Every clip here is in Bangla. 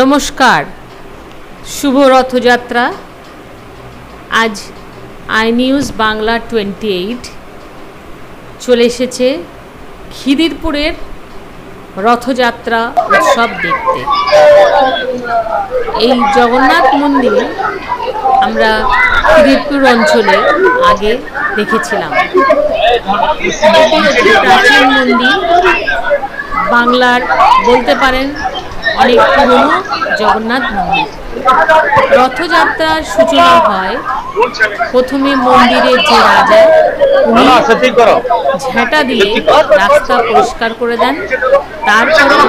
নমস্কার, শুভ রথযাত্রা। আজ I news Bangla twenty eight চলে এসেছে খিদিরপুরের রথযাত্রা উৎসব দেখতে। এই জগন্নাথ মন্দির আমরা খিদিরপুর অঞ্চলে আগে দেখেছিলাম। প্রাচীন মন্দির। বাংলার বলতে পারেন অনেক পুরনো জগন্নাথ মন্দির। রথযাত্রার সূচনা হয় প্রথমে মন্দিরের যে রাজা ঝাঁটা করো। ঝেঁটা দিয়ে রাস্তা পরিষ্কার করে দেন। তারপরে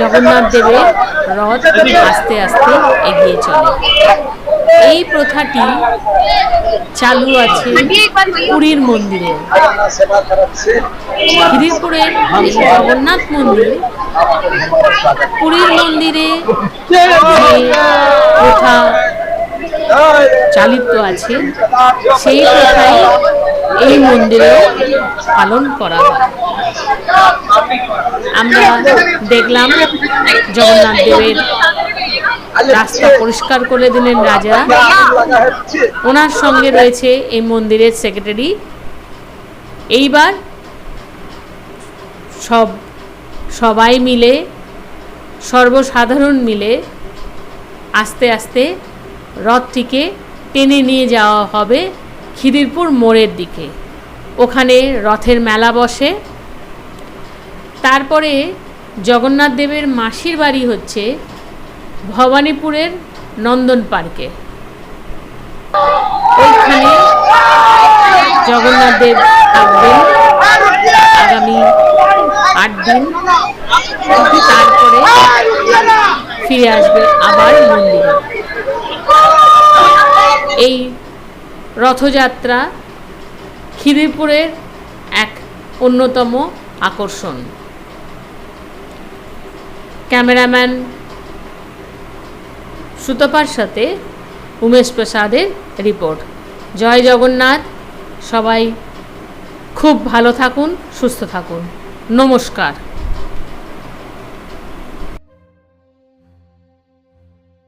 জগন্নাথ দেবের রথ আস্তে আস্তে এগিয়ে চলে। এই প্রথাটি চালু আছে পুরীর মন্দিরে। খিদিরপুরের জগন্নাথ মন্দির। পুরীর মন্দিরে প্রথা চালিত আছে, সেই প্রথাই এই মন্দিরে পালন করা হয়। আমরা দেখলাম জগন্নাথ দেবের রাস্তা পরিষ্কার করে দিলেন রাজা। ওনার সঙ্গে রয়েছে এই মন্দিরের সেক্রেটারি এইবার সব সবাই মিলে সর্বসাধারণ মিলে আস্তে আস্তে রথটিকে টেনে নিয়ে যাওয়া হবে খিদিরপুর মোড়ের দিকে। ওখানে রথের মেলা বসে। তারপরে জগন্নাথ দেবের মাসির বাড়ি হচ্ছে ভবানীপুরের নন্দন পার্কে। ওইখানে জগন্নাথ দেব থাকবেন আগামী আট দিন। তারপরে ফিরে আসবে আবার মন্দিরে। এই রথযাত্রা খিদিরপুরের এক অন্যতম আকর্ষণ। ক্যামেরাম্যান সুতপার সাথে উমেশ প্রসাদের রিপোর্ট জয় জগন্নাথ সবাই খুব ভালো থাকুন সুস্থ থাকুন। নমস্কার।